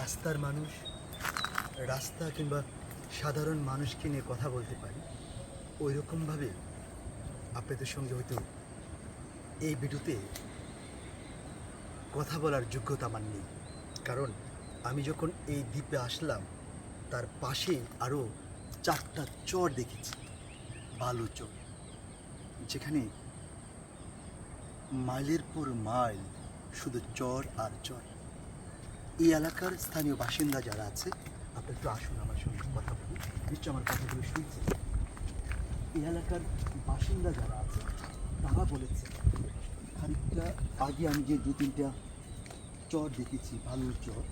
রাস্তার মানুষ, রাস্তা কিংবা সাধারণ মানুষকে নিয়ে কথা বলতে পারি ওই রকমভাবে আপনাদের সঙ্গে হয়তো এই ভিডিওতে কথা বলার যোগ্যতা আমার নেই। কারণ আমি যখন এই দ্বীপে আসলাম, তার পাশে আরও চারটা চর দেখেছি, বালু চর, যেখানে মাইলের পর মাইল শুধু চর আর চর। এই এলাকার স্থানীয় বাসিন্দা যারা আছে, আপনি একটু আসুন আমার সঙ্গে কথা বলুন নিশ্চয় আমার কথাগুলো শুনছেন। এই এলাকার বাসিন্দা যারা আছে, তারা বলেছে, খানিকটা আগে আমি যে দু তিনটা চর দেখেছি বালুর চর,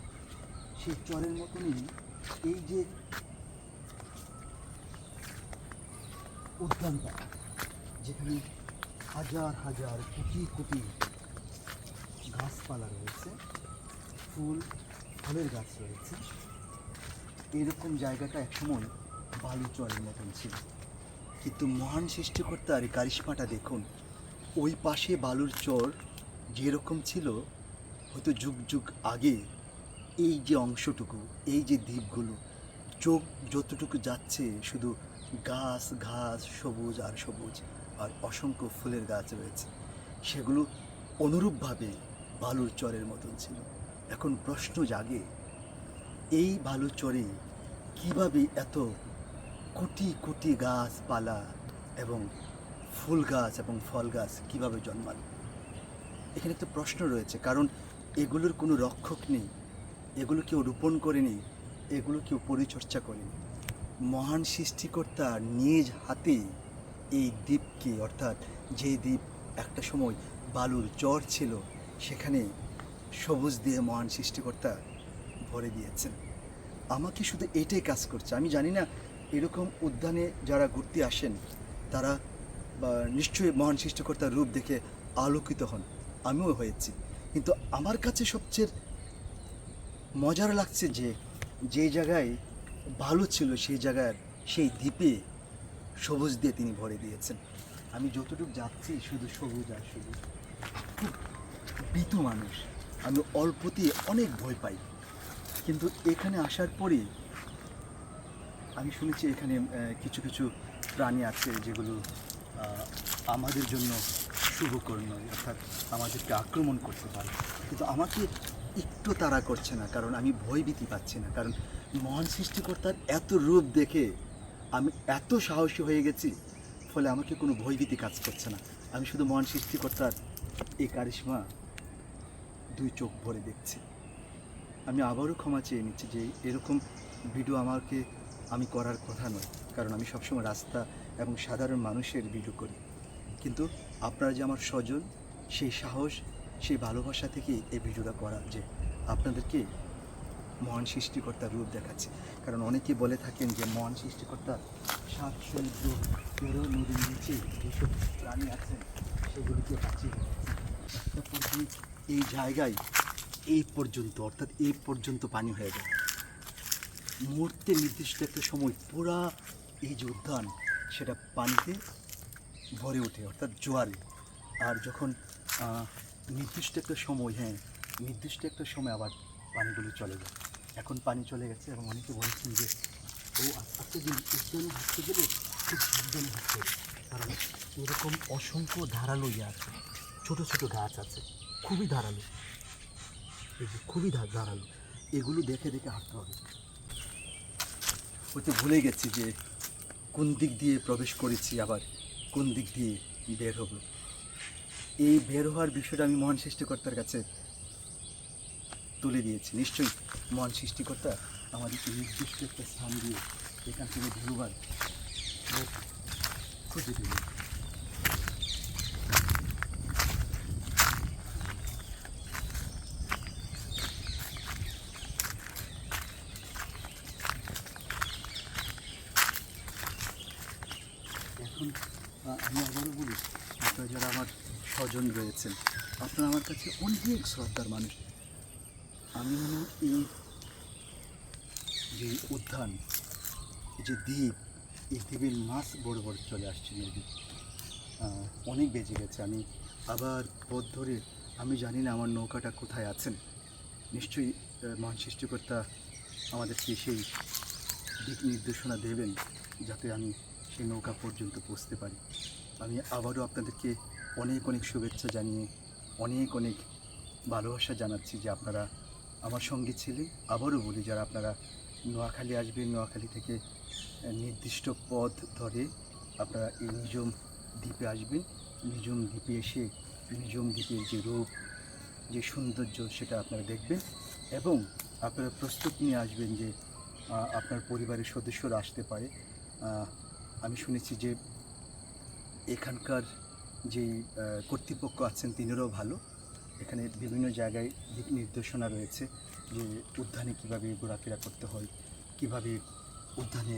সেই চরের মতনই এই যে উদ্যানটা, যেখানে হাজার হাজার কোটি কোটি গাছপালা রয়েছে ফুল, ফলের গাছ রয়েছে। এরকম জায়গাটা একসময় বালুচরের মতন ছিল। কিন্তু মহান সৃষ্টিকর্তার কারিশ্মাটা দেখুন, ওই পাশে বালুর চর যেরকম ছিল, হয়তো যুগ যুগ আগে এই যে অংশটুকু, এই যে দ্বীপগুলো, চোখ যতটুকু যাচ্ছে শুধু গাছ, ঘাস, সবুজ আর সবুজ, আর অসংখ্য ফুলের গাছ রয়েছে। সেগুলো অনুরূপভাবে বালুর চরের মতন ছিল। এখন প্রশ্ন জাগে, এই বালুর চরে কীভাবে এত কোটি কোটি গাছপালা এবং ফুল গাছ এবং ফল গাছ কীভাবে জন্মালো? এখানে একটা প্রশ্ন রয়েছে, কারণ এগুলোর কোনো রক্ষক নেই, এগুলো কেউ রোপণ করেনি, এগুলো কেউ পরিচর্যা করেনি। মহান সৃষ্টিকর্তা নিজ হাতে এই দ্বীপকে, অর্থাৎ যে দ্বীপ একটা সময় বালুর চর ছিল, সেখানে সবুজ দিয়ে মহান সৃষ্টিকর্তা ভরে দিয়েছেন। আমাকে শুধু এটাই কাজ করছে। আমি জানি না এরকম উদ্যানে যারা ঘুরতে আসেন, তারা নিশ্চয়ই মহান সৃষ্টিকর্তার রূপ দেখে আলোকিত হন। আমিও হয়েছি। কিন্তু আমার কাছে সবচেয়ে মজার লাগছে যে যে জায়গায় ভালো ছিল সেই জায়গার সেই দ্বীপে সবুজ দিয়ে তিনি ভরে দিয়েছেন। আমি যতটুকু যাচ্ছি, শুধু সবুজ আর সবুজ। খুব ভীতু মানুষ। আমি অল্পতে অনেক ভয় পাই। কিন্তু এখানে আসার পরে আমি শুনেছি এখানে কিছু কিছু প্রাণী আছে যেগুলো আমাদের জন্য শুভকর নয়, অর্থাৎ আমাদেরকে আক্রমণ করতে পারে। কিন্তু আমাকে একটু তাড়া করছে না, কারণ আমি ভয় ভীতি পাচ্ছি না। কারণ মহান সৃষ্টিকর্তার এত রূপ দেখে আমি এত সাহসী হয়ে গেছি, ফলে আমাকে কোনো ভয়ভীতি কাজ করছে না। আমি শুধু মহান সৃষ্টিকর্তার এই কারিশ্মা দুই চোখ ভরে দেখছি। আমি আবারও ক্ষমা চেয়ে নিচ্ছি যে এরকম ভিডিও আমাকে, আমি করার কথা নয়। কারণ আমি সবসময় রাস্তা এবং সাধারণ মানুষের ভিডিও করি। কিন্তু আপনারা যে আমার স্বজন, সেই সাহস, সেই ভালোবাসা থেকে এই ভিডিওটা করা যে আপনাদেরকে মহান সৃষ্টিকর্তার রূপ দেখাচ্ছে। কারণ অনেকে বলে থাকেন যে মহান সৃষ্টিকর্তা সাত সমুদ্র তেরো নদীর নিচে যেসব প্রাণী আছেন, সেগুলিকে বাঁচিয়ে একটা পর্যন্ত এই জায়গায় এই পর্যন্ত, অর্থাৎ এই পর্যন্ত পানি হয়ে যায়। মুহূর্তে নির্দিষ্ট একটা সময় পুরা এই যে উদ্যান, সেটা পানিতে ভরে ওঠে, অর্থাৎ জোয়ারে। আর যখন নির্দিষ্ট একটা সময় হ্যাঁ নির্দিষ্ট একটা সময় আবার পানিগুলো চলে যায়। এখন পানি চলে গেছে এবং অনেকে বলেছেন যে, ও আজকে দিন উদ্যানে হাঁটতে গেলে খুব সাবধানে হাঁটতে কারণ এরকম অসংখ্য ধারালো ইয়ে আছে, ছোটো ছোটো গাছ আছে। খুবই ধারালো। এই যে খুবই ধারালো। এগুলো দেখে দেখে হাঁটতে হবে। হয়তো ভুলে গেছি যে কোন দিক দিয়ে প্রবেশ করেছি, আবার কোন দিক দিয়ে বের হব। এই বের হওয়ার বিষয়টা আমি মহান সৃষ্টিকর্তার কাছে তুলে দিয়েছি। নিশ্চয়ই মহান সৃষ্টিকর্তা আমাদেরকে নির্দিষ্ট একটা স্থান দিয়ে এখান থেকে বেরোবার পথ খুঁজে দেবে আমি আবারও বলি, আপনারা যারা আমার স্বজন রয়েছেন, আপনারা আমার কাছে অনেক শ্রদ্ধার মানুষ। আমি এই যে উদ্যান যে দ্বীপ, এই দ্বীপের মাছ বড় বড় চলে আসছে নদী অনেক বেজে গেছে। আমি আবার পথ ধরে, আমি জানি না আমার নৌকাটা কোথায় আছেন। নিশ্চয়ই মহান সৃষ্টিকর্তা আমাদেরকে সেই দিক নির্দেশনা দেবেন, যাতে আমি সেই নৌকা পর্যন্ত পৌঁছতে পারি। আমি আবারও আপনাদেরকে অনেক অনেক শুভেচ্ছা জানিয়ে, অনেক অনেক ভালোবাসা জানাচ্ছি যে আপনারা আমার সঙ্গে ছিলেন। আবারও বলি, যারা আপনারা নোয়াখালী আসবেন, নোয়াখালী থেকে নির্দিষ্ট পথ ধরে আপনারা এই নিজম দ্বীপে আসবেন। নিজম দ্বীপে এসে নিজম দ্বীপের যে রূপ, যে সৌন্দর্য, সেটা আপনারা দেখবেন এবং আপনারা প্রস্তুত নিয়ে আসবেন যে আপনার পরিবারের সদস্যরা আসতে পারে। আমি শুনেছি যে এখানকার যে কর্তৃপক্ষ আছেন তিনিরাও ভালো। এখানে বিভিন্ন জায়গায় দিক নির্দেশনা রয়েছে যে উদ্যানে কীভাবে ঘোরাফেরা করতে হয়, কীভাবে উদ্যানে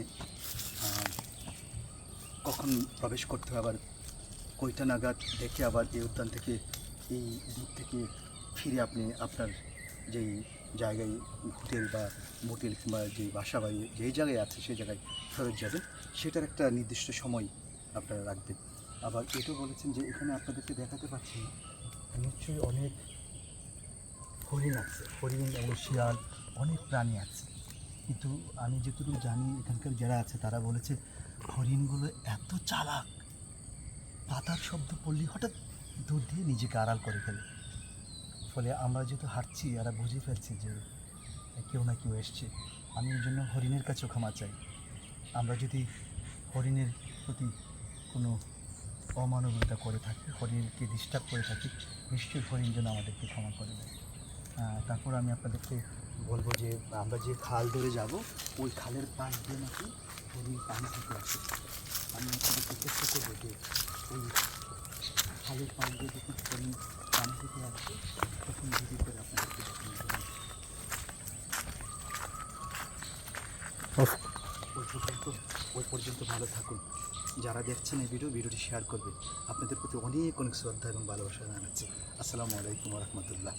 কখন প্রবেশ করতে হয়, আবার কয়টা নাগাদ দেখে আবার এই উদ্যান থেকে এই দিক থেকে ফিরে আপনি আপনার যেই জায়গায় হোটেল বা মোটেল কিংবা যে বাসা বাড়ি যেই জায়গায় আছে সেই জায়গায় ফেরত যাবেন। সেটার একটা নির্দিষ্ট সময় আপনারা রাখবেন। আবার এটাও বলেছেন যে এখানে আপনাদেরকে দেখাতে পাচ্ছি না নিশ্চয়ই অনেক হরিণ আছে। হরিণ এবং শিয়াল অনেক প্রাণী আছে। কিন্তু আমি যেটুকু জানি, এখানকার যারা আছে, তারা বলেছে, হরিণগুলো এত চালাক। পাতার শব্দ পড়লে হঠাৎ দূর দিয়ে নিজেকে আড়াল করে ফেলে। ফলে আমরা যেহেতু হাঁটছি, এরা বুঝে ফেলছি যে কেউ না কেউ এসছে। আমি এই জন্য হরিণের কাছেও ক্ষমা চাই। আমরা যদি হরিণের প্রতি কোনো অমানবিকতা করে থাকি, হরিণকে ডিস্টার্ব করে থাকি, নিশ্চয়ই হরিণ যেন আমাদেরকে ক্ষমা করে দেয়। তারপর আমি আপনাদেরকে বলব যে, আমরা যে খাল ধরে যাব, ওই খালের পাশ দিয়ে নাকি হরিণ পানি থেকে আসে। আমি আপনাদেরকে চেষ্টা করব যে ওই খালের পাশ দিয়ে যখন হরিণ ওই পর্যন্ত ওই পর্যন্ত ভালো থাকুন। যারা দেখছেন এই ভিডিও, ভিডিওটি শেয়ার করবে আপনাদের প্রতি অনেক অনেক শ্রদ্ধা এবং ভালোবাসা জানাচ্ছি। আসসালামু আলাইকুম রহমতুল্লাহ।